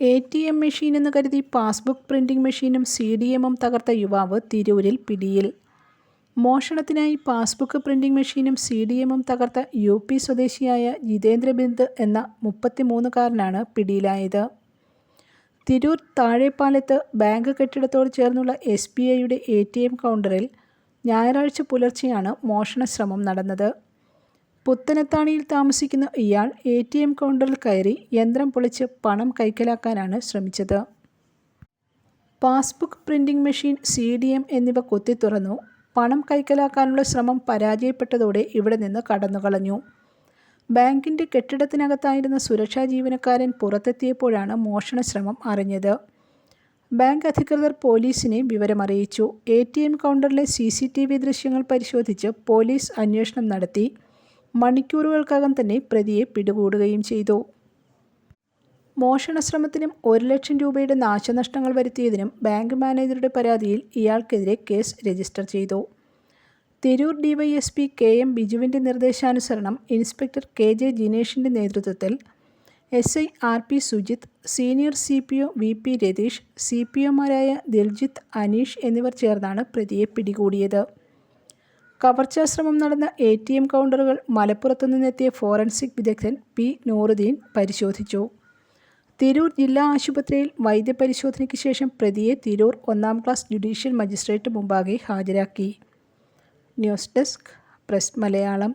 A T M മെഷീനെന്ന് കരുതി passbook printing മെഷീനും സി ഡി എമ്മും തകർത്ത യുവാവ് തിരൂരിൽ പിടിയിൽ. മോഷണത്തിനായി പാസ്ബുക്ക് പ്രിന്റിംഗ് മെഷീനും സി ഡി എമ്മും തകർത്ത യു പി സ്വദേശിയായ ജിതേന്ദ്ര ബിന്ദ് എന്ന മുപ്പത്തിമൂന്നുകാരനാണ് പിടിയിലായത്. തിരൂർ താഴെപ്പാലത്ത് ബാങ്ക് കെട്ടിടത്തോട് ചേർന്നുള്ള എസ് ബി ഐയുടെ എ ടി എം കൗണ്ടറിൽ ഞായറാഴ്ച പുലർച്ചെയാണ് മോഷണശ്രമം നടന്നത്. പുത്തനത്താണിയിൽ താമസിക്കുന്ന ഇയാൾ എ ടി എം കൗണ്ടറിൽ കയറി യന്ത്രം പൊളിച്ച് പണം കൈക്കലാക്കാനാണ് ശ്രമിച്ചത്. Passbook printing machine C D M എന്നിവ കുത്തിത്തുറന്നു പണം കൈക്കലാക്കാനുള്ള ശ്രമം പരാജയപ്പെട്ടതോടെ ഇവിടെ നിന്ന് കടന്നുകളഞ്ഞു. ബാങ്കിന്റെ കെട്ടിടത്തിനകത്തായിരുന്ന സുരക്ഷാ ജീവനക്കാരൻ പുറത്തെത്തിയപ്പോഴാണ് മോഷണ ശ്രമം അറിഞ്ഞത്. ബാങ്ക് അധികൃതർ പോലീസിനെ വിവരമറിയിച്ചു. എ ടി എം കൗണ്ടറിലെ സി സി ടി വി ദൃശ്യങ്ങൾ പരിശോധിച്ച് പോലീസ് അന്വേഷണം നടത്തി. മണിക്കൂറുകൾക്കകം തന്നെ പ്രതിയെ പിടികൂടുകയും ചെയ്തു. മോഷണശ്രമത്തിനും ഒരു ലക്ഷം രൂപയുടെ നാശനഷ്ടങ്ങൾ വരുത്തിയതിനും ബാങ്ക് മാനേജറുടെ പരാതിയിൽ ഇയാൾക്കെതിരെ കേസ് രജിസ്റ്റർ ചെയ്തു. തിരൂർ ഡിവൈഎസ്പി കെ എം ബിജുവിന്റെ നിർദ്ദേശാനുസരണം ഇൻസ്പെക്ടർ കെ ജെ ജിനേഷിന്റെ നേതൃത്വത്തിൽ S I R P Sujith senior C P O V P Ratheesh C P ഒമാരായ Diljith Aneesh എന്നിവർ ചേർന്നാണ് പ്രതിയെ പിടികൂടിയത്. കവർച്ചാശ്രമം നടന്ന എ ടി എം കൗണ്ടറുകൾ മലപ്പുറത്തു നിന്നെത്തിയ ഫോറൻസിക് വിദഗ്ധൻ പി നൂറുദ്ദീൻ പരിശോധിച്ചു. തിരൂർ ജില്ലാ ആശുപത്രിയിൽ വൈദ്യപരിശോധനയ്ക്ക് ശേഷം പ്രതിയെ തിരൂർ ഒന്നാം ക്ലാസ് ജുഡീഷ്യൽ മജിസ്ട്രേറ്റ് മുമ്പാകെ ഹാജരാക്കി. News desk press Malayalam.